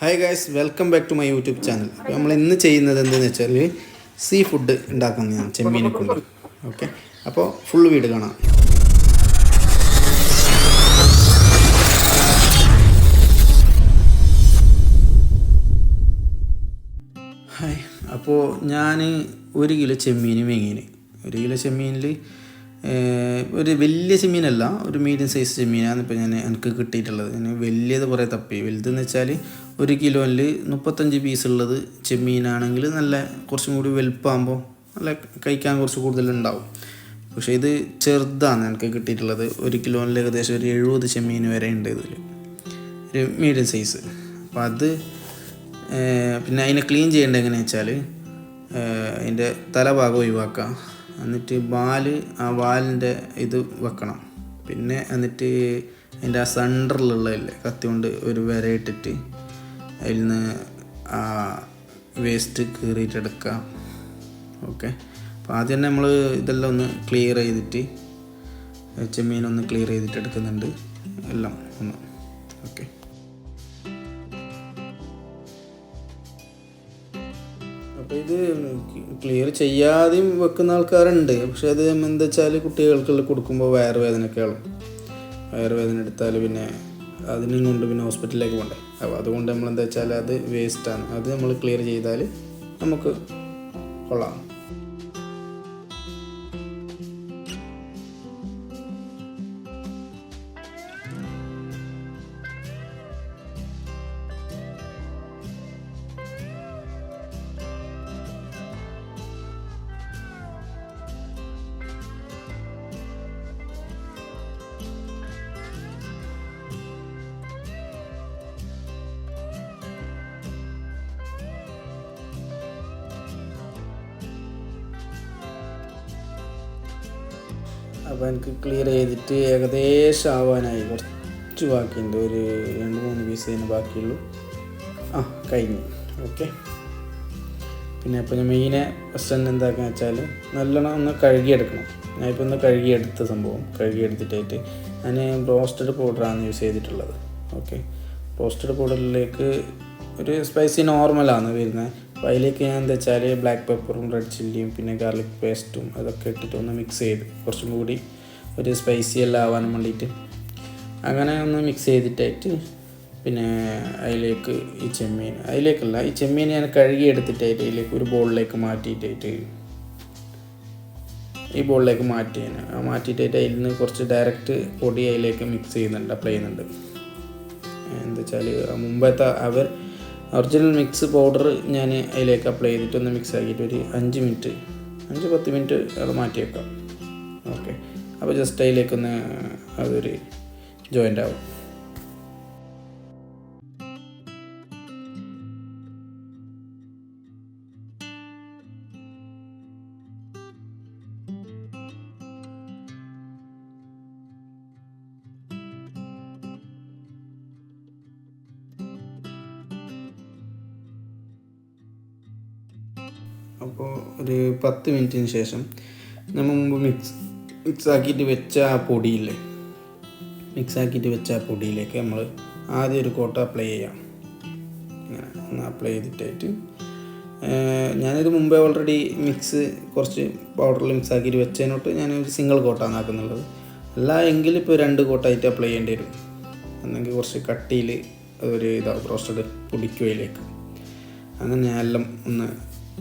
Hi guys welcome back to my YouTube channel അപ്പോൾ നമ്മൾ ഇന്ന് ചെയ്യുന്നത് എന്തെന്ന് വെച്ചാൽ സീ ഫുഡ് ഉണ്ടാക്കുന്നതാണ് ചെമ്മീനെ കൊണ്ട് ഓക്കെ അപ്പോൾ ഫുൾ വീട് കാണാം. ഹായ് അപ്പോൾ ഞാൻ ഒരു കിലോ ചെമ്മീനും വാങ്ങിന് ഒരു കിലോ ചെമ്മീനിൽ ഒരു വലിയ ചെമ്മീനല്ല ഒരു മീഡിയം സൈസ് ചെമ്മീനാണ് ഇപ്പോൾ ഞാൻ എനിക്ക് കിട്ടിയിട്ടുള്ളത്. ഞാൻ വലിയത് കുറേ തപ്പി. വലുതെന്ന് വെച്ചാൽ ഒരു കിലോയിൽ മുപ്പത്തഞ്ച് പീസ് ഉള്ളത് ചെമ്മീനാണെങ്കിൽ നല്ല കുറച്ചും കൂടി വലുപ്പമാകുമ്പോൾ നല്ല കഴിക്കാൻ കുറച്ച് കൂടുതലുണ്ടാവും. പക്ഷേ ഇത് ചെറുതാണ് എനിക്ക് കിട്ടിയിട്ടുള്ളത്. ഒരു കിലോയിൽ ഏകദേശം ഒരു എഴുപത് ചെമ്മീൻ വരെ ഉണ്ട് ഇതിൽ ഒരു മീഡിയം സൈസ് അപ്പോൾ അത് പിന്നെ അതിനെ ക്ലീൻ ചെയ്യേണ്ടത് എങ്ങനെയാണെന്ന് വെച്ചാൽ അതിന്റെ തലഭാഗം ഒഴിവാക്കാം എന്നിട്ട് വാൽ ആ വാലിന്റെ ഇത് വെക്കണം. പിന്നെ എന്നിട്ട് അതിന്റെ ആ സെന്ററിലുള്ളതല്ലേ കത്തി കൊണ്ട് ഒരു വര ഇട്ടിട്ട് അതിൽ നിന്ന് ആ വേസ്റ്റ് കീറിയിട്ടെടുക്കാം ഓക്കെ. അപ്പോൾ ആദ്യം തന്നെ നമ്മൾ ഇതെല്ലാം ഒന്ന് ക്ലിയർ ചെയ്തിട്ട് ചെമ്മീനൊന്ന് ക്ലിയർ ചെയ്തിട്ട് എടുക്കുന്നുണ്ട്. എല്ലാം ഒന്ന്. ഓക്കെ. അപ്പോൾ ഇത് ക്ലിയർ ചെയ്യാതെയും വെക്കുന്ന ആൾക്കാരുണ്ട്. പക്ഷെ അത് എന്താ വെച്ചാൽ കുട്ടികൾക്കുള്ള കൊടുക്കുമ്പോൾ വയറുവേദനയൊക്കെ ആവും. വയറുവേദന എടുത്താൽ പിന്നെ അതിനും കൊണ്ട് പിന്നെ ഹോസ്പിറ്റലിലേക്ക് പോകണ്ടേ അപ്പോൾ അതുകൊണ്ട് നമ്മൾ എന്താ വെച്ചാൽ അത് വേസ്റ്റാണ് അത് നമ്മൾ ക്ലിയർ ചെയ്താൽ നമുക്ക് കൊള്ളാം. അപ്പോൾ എനിക്ക് ക്ലിയർ ചെയ്തിട്ട് ഏകദേശം ആവാനായി. കുറച്ച് ബാക്കിയുണ്ട്. ഒരു രണ്ട് മൂന്ന് പീസ് അതിന് ബാക്കിയുള്ളൂ. ആ കഴിഞ്ഞു. ഓക്കെ പിന്നെ അപ്പോൾ ഞാൻ മെയിനെ ഫസ്റ്റ് തന്നെ എന്താക്കുക വെച്ചാൽ നല്ലോണം ഒന്ന് കഴുകിയെടുക്കണം. ഞാനിപ്പോൾ ഒന്ന് കഴുകിയെടുത്ത സംഭവം. കഴുകിയെടുത്തിട്ടായിട്ട് ഞാൻ ബ്രോസ്റ്റഡ് പൗഡറാണ് യൂസ് ചെയ്തിട്ടുള്ളത്. ഓക്കെ റോസ്റ്റഡ് പൗഡറിലേക്ക് ഒരു സ്പൈസി നോർമലാണ് വരുന്നത്. അപ്പോൾ അതിലേക്ക് ഞാൻ എന്താ വെച്ചാൽ ബ്ലാക്ക് പെപ്പറും റെഡ് ചില്ലിയും പിന്നെ ഗാർലിക് പേസ്റ്റും അതൊക്കെ ഇട്ടിട്ട് ഒന്ന് മിക്സ് ചെയ്ത് കുറച്ചും കൂടി ഒരു സ്പൈസി എല്ലാം ആവാൻ വേണ്ടിയിട്ട് അങ്ങനെ ഒന്ന് മിക്സ് ചെയ്തിട്ടായിട്ട് പിന്നെ അതിലേക്ക് ഈ ചെമ്മീൻ അതിലേക്കല്ല ഈ ചെമ്മീൻ ഞാൻ കഴുകി എടുത്തിട്ടായിട്ട് അതിലേക്ക് ഒരു ബോളിലേക്ക് മാറ്റിയിട്ടായിട്ട് ഈ ബോളിലേക്ക് മാറ്റി ഞാൻ ആ മാറ്റിയിട്ടായിട്ട് അതിൽ നിന്ന് കുറച്ച് ഡയറക്റ്റ് പൊടി അതിലേക്ക് മിക്സ് ചെയ്യുന്നുണ്ട് അപ്ലൈ ചെയ്യുന്നുണ്ട്. എന്താ വെച്ചാൽ മുമ്പത്തെ അവർ ഒറിജിനൽ മിക്സ് പൗഡർ ഞാൻ അതിലേക്ക് അപ്ലൈ ചെയ്തിട്ട് ഒന്ന് മിക്സ് ആക്കിയിട്ട് ഒരു അഞ്ച് മിനിറ്റ് അഞ്ച് പത്ത് മിനിറ്റ് അത് മാറ്റി വെക്കാം ഓക്കെ അപ്പോൾ ജസ്റ്റ് അതിലേക്കൊന്ന് അതൊരു ജോയിന്റ് ആവും. അപ്പോൾ ഒരു പത്ത് മിനിറ്റിന് ശേഷം നമ്മൾ മുമ്പ് മിക്സ് മിക്സ് ആക്കിയിട്ട് വെച്ച ആ പൊടിയില്ലേ? മിക്സ് ആക്കിയിട്ട് വെച്ച ആ പൊടിയിലേക്ക് നമ്മൾ ആദ്യം ഒരു കോട്ട അപ്ലൈ ചെയ്യാം. ഇങ്ങനെ ഒന്ന് അപ്ലൈ ചെയ്തിട്ടായിട്ട്. ഞാനിത് മുമ്പേ ഓൾറെഡി മിക്സ് കുറച്ച് പൗഡറിൽ മിക്സ് ആക്കിയിട്ട് വെച്ചതിനോട്ട് ഞാൻ ഒരു സിംഗിൾ കോട്ടാണ് ആക്കുന്നുള്ളത്. അല്ല എങ്കിൽ ഇപ്പോൾ രണ്ട് കോട്ടായിട്ട് അപ്ലൈ ചെയ്യേണ്ടി വരും. എന്നെങ്കിൽ കുറച്ച് കട്ടിയിൽ ഒരു ഇതാവും റോസ്റ്റഡ് പൊടിക്കുവയിലേക്ക് അങ്ങനെ ഞാൻ എല്ലാം ഒന്ന്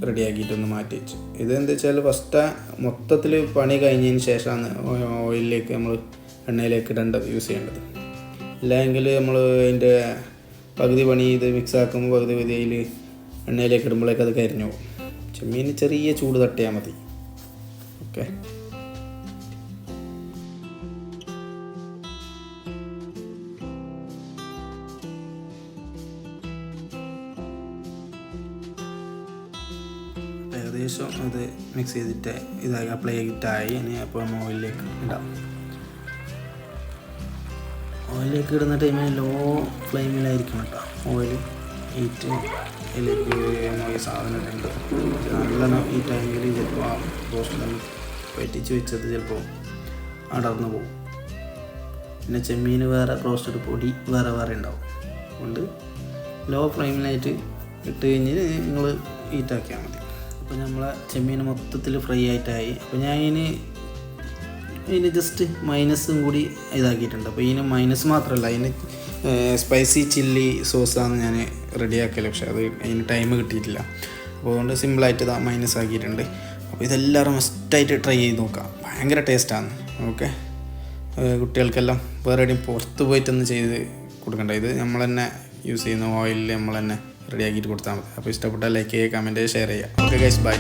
റെഡിയാക്കിയിട്ട് ഒന്ന് മാറ്റി വെച്ചു. ഇത് എന്താ വെച്ചാൽ ഫസ്റ്റ് മൊത്തത്തിൽ പണി കഴിഞ്ഞതിന് ശേഷമാണ് ഓയിലിലേക്ക് നമ്മൾ എണ്ണയിലേക്ക് ഇടേണ്ടത് യൂസ് ചെയ്യേണ്ടത്. ഇല്ലെങ്കിൽ നമ്മൾ അതിന്റെ പകുതി പണി ഇത് മിക്സ് ആക്കുമ്പോൾ പകുതി പകുതി അതിൽ എണ്ണയിലേക്ക് ഇടുമ്പോഴേക്ക് അത് കരിഞ്ഞു പോകും. ചെമ്മീന് ചെറിയ ചൂട് തട്ടിയാൽ മതി. ഓക്കെ ഏകദേശം അത് മിക്സ് ചെയ്തിട്ട് ഇതായി അപ്ലൈ ചെയ്തിട്ടായി ഇനി അപ്പോൾ നമ്മൾ ഓയിലിലേക്ക് ഇടാം. ഓയിലേക്ക് ഇടുന്ന ടൈമിൽ ലോ ഫ്ലെയിമിലായിരിക്കും കേട്ടോ. ഓയിൽ ഹീറ്റ് നമ്മൾ ഈ സാധനം ഉണ്ട് നല്ലോണം ഈ ടൈമിൽ ചിലപ്പോൾ ആ റോസ്റ്റ് പറ്റിച്ച് വെച്ചത് ചിലപ്പോൾ അടർന്നു പോകും. പിന്നെ ചെമ്മീൻ വേറെ റോസ്റ്റഡ് പൊടി വേറെ വേറെ ഉണ്ടാവും. അതുകൊണ്ട് ലോ ഫ്ലെയിമിലായിട്ട് ഇട്ട് കഴിഞ്ഞ് നിങ്ങൾ ഹീറ്റാക്കിയാൽ മതി. അപ്പോൾ നമ്മളെ ചെമ്മീൻ മൊത്തത്തിൽ ഫ്രൈ ആയിട്ടായി. അപ്പോൾ ഞാൻ ഇതിന് ഇതിന് ജസ്റ്റ് മൈനസും കൂടി ഇതാക്കിയിട്ടുണ്ട്. അപ്പോൾ ഇതിന് മൈനസ് മാത്രമല്ല അതിന് സ്പൈസി ചില്ലി സോസാണ് ഞാൻ റെഡിയാക്കൽ പക്ഷെ അത് അതിന് ടൈം കിട്ടിയിട്ടില്ല. അപ്പോൾ അതുകൊണ്ട് സിമ്പിളായിട്ട് ഇതാ മൈനസ് ആക്കിയിട്ടുണ്ട്. അപ്പോൾ ഇതെല്ലാവരും മസ്റ്റായിട്ട് ട്രൈ ചെയ്ത് നോക്കാം. ഭയങ്കര ടേസ്റ്റാണ് ഓക്കെ? കുട്ടികൾക്കെല്ലാം വേറെ എവിടെയും പുറത്ത് പോയിട്ടൊന്നും ചെയ്ത് കൊടുക്കണ്ട. ഇത് നമ്മൾ തന്നെ യൂസ് ചെയ്യുന്ന ഓയിലിൽ നമ്മൾ തന്നെ റെഡിയാക്കിയിട്ട് കൊടുത്താൽ മതി. അപ്പോൾ ഇഷ്ടപ്പെട്ടാൽ ലൈക്ക് ചെയ്യുക കമന്റ് ഷെയർ ചെയ്യുക. Okay guys bye